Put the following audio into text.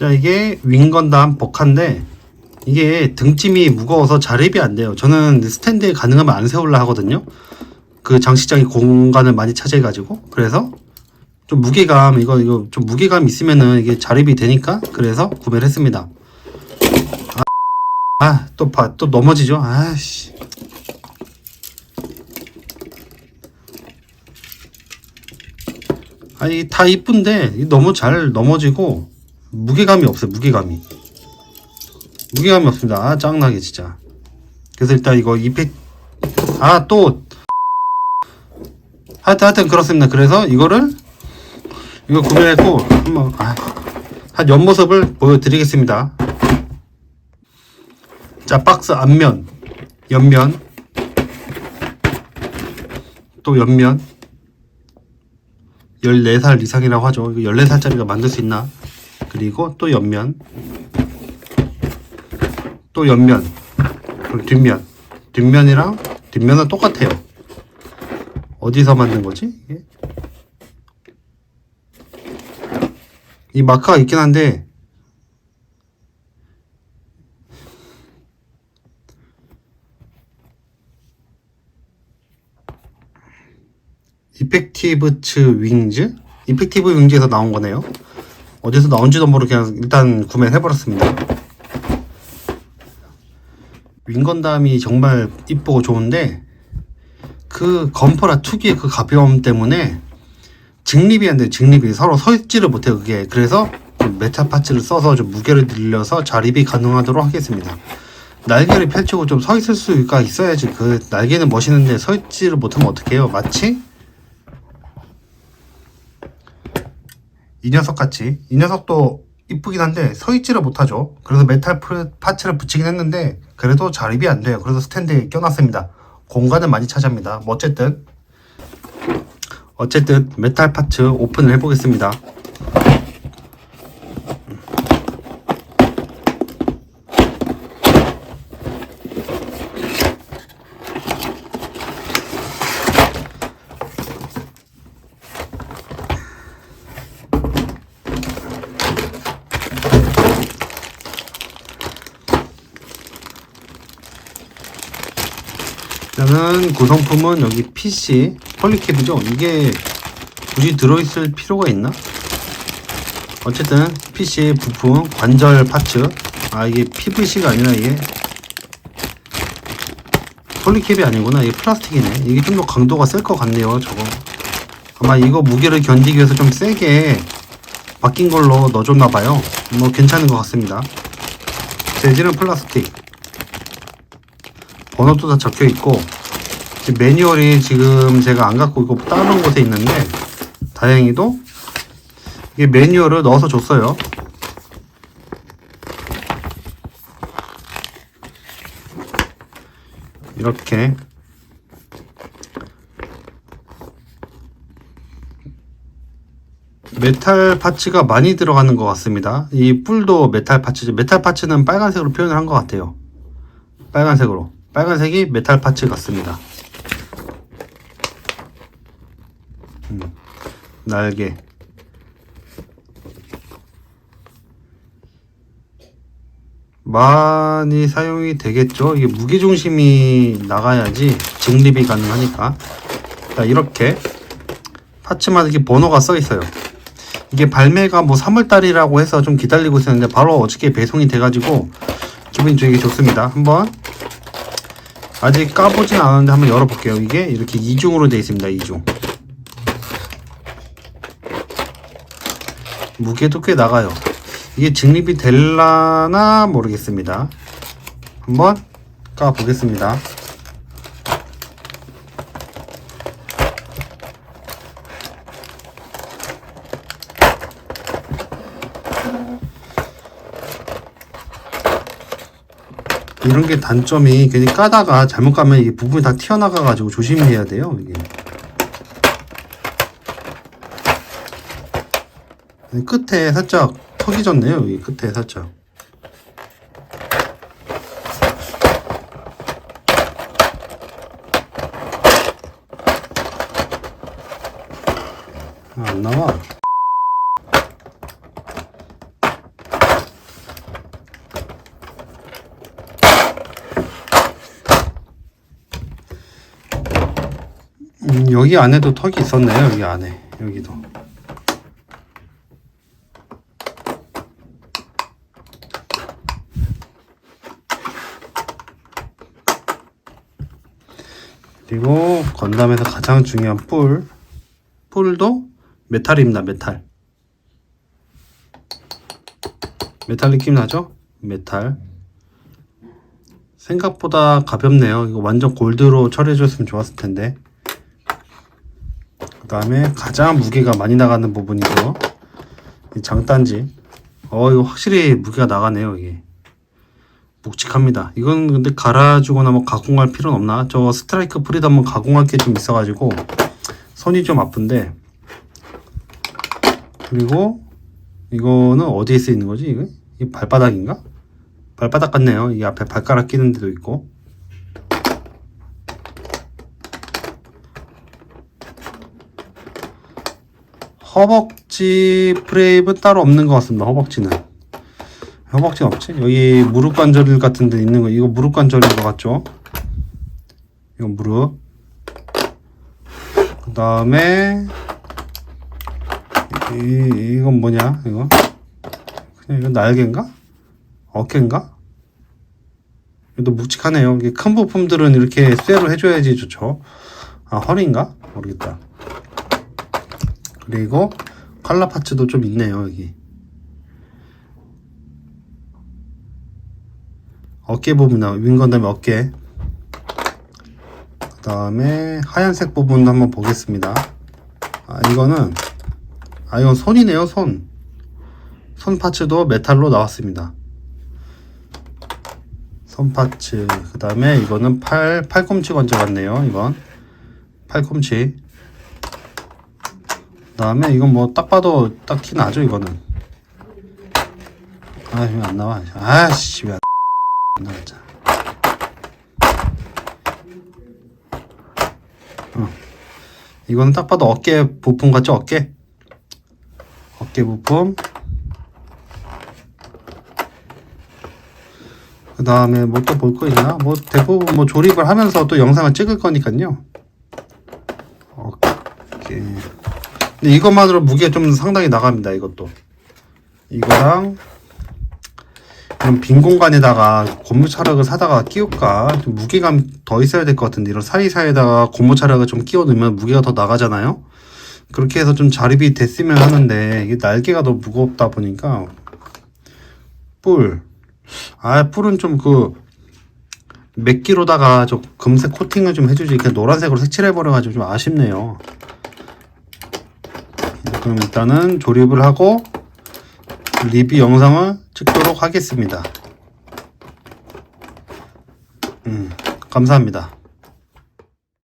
자, 이게 윙건담 버카인데 이게 등짐이 무거워서 자립이 안 돼요. 저는 스탠드에 가능하면 안 세우려 하거든요. 그 장식장이 공간을 많이 차지해 가지고 그래서 좀 무게감 이거 이거 좀 무게감 있으면은 이게 자립이 되니까 그래서 구매를 했습니다. 아또 봐 또 넘어지죠. 아씨. 아니 다 이쁜데 너무 잘 넘어지고 무게감이 없어요. 무게감이. 무게감이 없습니다. 아 짱나게 진짜. 그래서 일단 이거 이펙 아또 하여튼 하여튼 그렇습니다. 그래서 이거를 이거 구매했고 한번 아, 한 옆모습을 보여드리겠습니다. 자 박스 앞면, 옆면, 또 옆면. 14살 이상이라고 하죠. 이거 14살짜리가 만들 수 있나? 그리고 또 옆면, 또 옆면, 그리고 뒷면. 뒷면이랑 뒷면은 똑같아요. 어디서 만든 거지? 이 마크가 있긴 한데 이펙티브 츠 윙즈? 이펙티브 윙즈에서 나온 거네요. 어디서 나온지도 모르게 그냥 일단 구매를 해버렸습니다. 윙건담이 정말 이쁘고 좋은데 그 건퍼라 특유의 그 가벼움 때문에 직립이 안 돼요. 직립이 서로 서 있지를 못해요. 그게 그래서 좀 메탈 파츠를 써서 좀 무게를 늘려서 자립이 가능하도록 하겠습니다. 날개를 펼치고 좀 서 있을 수가 있어야지 그 날개는 멋있는데 서 있지를 못하면 어떡해요? 마치 이 녀석 같이 이 녀석도 이쁘긴 한데 서 있지를 못하죠. 그래서 메탈 프- 파츠를 붙이긴 했는데 그래도 자립이 안 돼요. 그래서 스탠드에 껴놨습니다. 공간을 많이 차지합니다. 뭐 어쨌든 어쨌든 메탈 파츠 오픈을 해보겠습니다. 저는 구성품은 여기 PC 폴리캡이죠. 이게 굳이 들어있을 필요가 있나? 어쨌든 PC 부품 관절 파츠. 아 이게 PVC가 아니라 이게 폴리캡이 아니구나. 이게 플라스틱이네. 이게 좀 더 강도가 셀 것 같네요 저거. 아마 이거 무게를 견디기 위해서 좀 세게 바뀐 걸로 넣어줬나봐요. 뭐 괜찮은 것 같습니다. 재질은 플라스틱 번호도 다 적혀 있고 매뉴얼이 지금 제가 안 갖고 있고 다른 곳에 있는데 다행히도 이게 매뉴얼을 넣어서 줬어요. 이렇게 메탈 파츠가 많이 들어가는 것 같습니다. 이 뿔도 메탈 파츠죠. 메탈 파츠는 빨간색으로 표현을 한 것 같아요. 빨간색으로. 빨간색이 메탈 파츠 같습니다. 음, 날개. 많이 사용이 되겠죠. 이게 무게중심이 나가야지 직립이 가능하니까. 자, 이렇게 파츠마다 이렇게 번호가 써 있어요. 이게 발매가 뭐 3월달이라고 해서 좀 기다리고 있었는데 바로 어저께 배송이 돼가지고 기분이 되게 좋습니다. 한번 아직 까보진 않았는데 한번 열어볼게요. 이게 이렇게 이중으로 되어 있습니다. 이중. 무게도 꽤 나가요. 이게 직립이 될라나 모르겠습니다. 한번 까보겠습니다. 이런 게 단점이 괜히 까다가 잘못 가면 이게 부분이 다 튀어나가 가지고 조심해야 돼요. 이게. 끝에 살짝 턱이 졌네요. 여기 끝에 살짝. 아, 안 나와. 음, 여기 안에도 턱이 있었네요. 여기 안에 여기도. 그리고 건담에서 가장 중요한 뿔. 뿔도 메탈입니다. 메탈. 메탈 느낌 나죠? 메탈. 생각보다 가볍네요. 이거 완전 골드로 처리해줬으면 좋았을 텐데. 그 다음에 가장 무게가 많이 나가는 부분이죠. 이 장단지. 어, 이거 확실히 무게가 나가네요, 이게. 묵직합니다. 이건 근데 갈아주거나 뭐 가공할 필요는 없나? 저 스트라이크 프리도 한번 가공할 게 좀 있어가지고 손이 좀 아픈데. 그리고 이거는 어디에 쓰이는 거지, 이거? 이 발바닥인가? 발바닥 같네요. 이 앞에 발가락 끼는 데도 있고. 허벅지 프레임은 따로 없는 것 같습니다. 허벅지는. 허벅지는 없지? 여기 무릎 관절 같은 데 있는 거, 이거 무릎 관절인 것 같죠? 이거 무릎. 그 다음에, 이, 이건 뭐냐, 이거? 그냥 이건 날개인가? 어깨인가? 이것도 묵직하네요. 이게 큰 부품들은 이렇게 쇠로 해줘야지 좋죠. 아, 허리인가? 모르겠다. 그리고 칼라 파츠도 좀 있네요, 여기. 어깨 부분, 윙건담의 어깨. 그 다음에 하얀색 부분 한번 보겠습니다. 아, 이거는, 아, 이건 손이네요, 손. 손 파츠도 메탈로 나왔습니다. 손 파츠. 그 다음에 이거는 팔, 팔꿈치 건져 같네요, 이건. 팔꿈치. 그 다음에 이건 뭐 딱 봐도 딱 티 나죠, 이거는. 아, 왜안 나와? 아씨, 왜안 나왔잖아. 어. 이거는 딱 봐도 어깨 부품 같죠, 어깨? 어깨 부품. 그 다음에 뭐 또 볼 거 있나? 뭐 대부분 뭐 조립을 하면서 또 영상을 찍을 거니까요. 오케이. 근데 이것만으로 무게가 좀 상당히 나갑니다. 이것도. 이거랑 이런 빈 공간에다가 고무 차력을 사다가 끼울까? 좀 무게감 더 있어야 될 것 같은데 이런 사이사이에다가 고무 차력을 좀 끼워 넣으면 무게가 더 나가잖아요. 그렇게 해서 좀 자립이 됐으면 하는데 이게 날개가 너무 무겁다 보니까 뿔. 아, 뿔은 좀 그, 맥기로다가 저 금색 코팅을 좀 해주지. 그냥 노란색으로 색칠해버려가지고 좀 아쉽네요. 그럼 일단은 조립을 하고 리뷰 영상을 찍도록 하겠습니다. 음, 감사합니다.